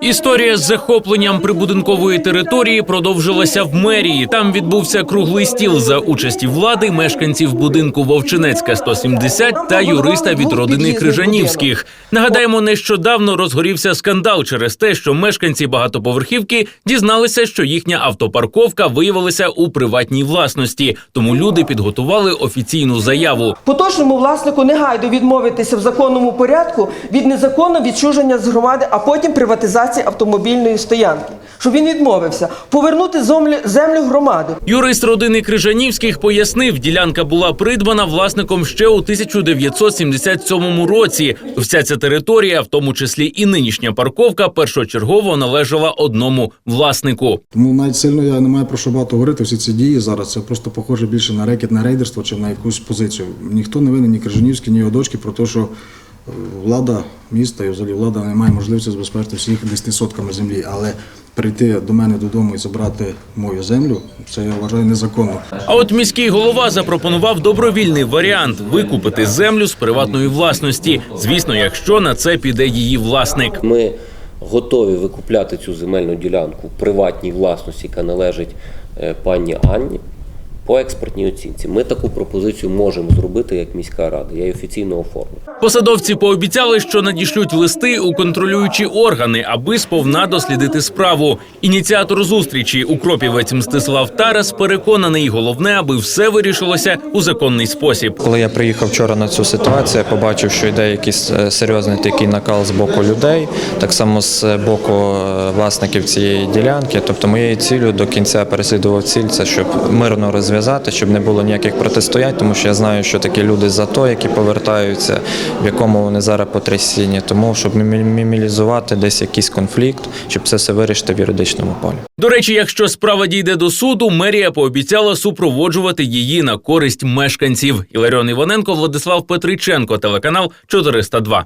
Історія з захопленням прибудинкової території продовжилася в мерії. Там відбувся круглий стіл за участі влади, мешканців будинку Вовчинецька 170 та юриста від родини Крижанівських. Нагадаємо, нещодавно розгорівся скандал через те, що мешканці багатоповерхівки дізналися, що їхня автопарковка виявилася у приватній власності. Тому люди підготували офіційну заяву. Поточному власнику негайно відмовитися в законному порядку від незаконного відчуження з громади, а потім приватизації автомобільної стоянки. Щоб він відмовився, повернути землю, землю громади. Юрист родини Крижанівських пояснив, ділянка була придбана власником ще у 1977 році. Вся ця територія, в тому числі і нинішня парковка, першочергово належала одному власнику. Тому навіть сильно я не маю про що багато говорити. Всі ці дії зараз це просто похоже більше на рекет, на рейдерство чи на якусь позицію. Ніхто не винен, ні Крижанівський, ні його дочки про те, що влада міста і взагалі влада не має можливості забезпечити всіх 10 сотками землі. Але прийти до мене додому і забрати мою землю, це я вважаю незаконно. А от міський голова запропонував добровільний варіант викупити землю з приватної власності. Звісно, якщо на це піде її власник. Ми готові викупляти цю земельну ділянку в приватній власності, яка належить е, пані Анні. По експертній оцінці ми таку пропозицію можемо зробити як міська рада. Я її офіційно оформлю. Посадовці пообіцяли, що надішлють листи у контролюючі органи, аби сповна дослідити справу. Ініціатор зустрічі укропівець Мстислав Тарас переконаний, головне, аби все вирішилося у законний спосіб. Коли я приїхав вчора на цю ситуацію, я побачив, що йде якийсь е, серйозний такий накал з боку людей, так само з боку е, власників цієї ділянки. Тобто моєю цілею до кінця переслідував ціль, це щоб мирно розв'язати, щоб не було ніяких протистоянь, тому що я знаю, що такі люди зато, які повертаються, в якому вони зараз потрясінні. Тому щоб мі- мінімалізувати десь якийсь конфлікт, щоб це все вирішити в юридичному полі. До речі, якщо справа дійде до суду, мерія пообіцяла супроводжувати її на користь мешканців. Іларіон Іваненко, Владислав Петриченко, телеканал 402.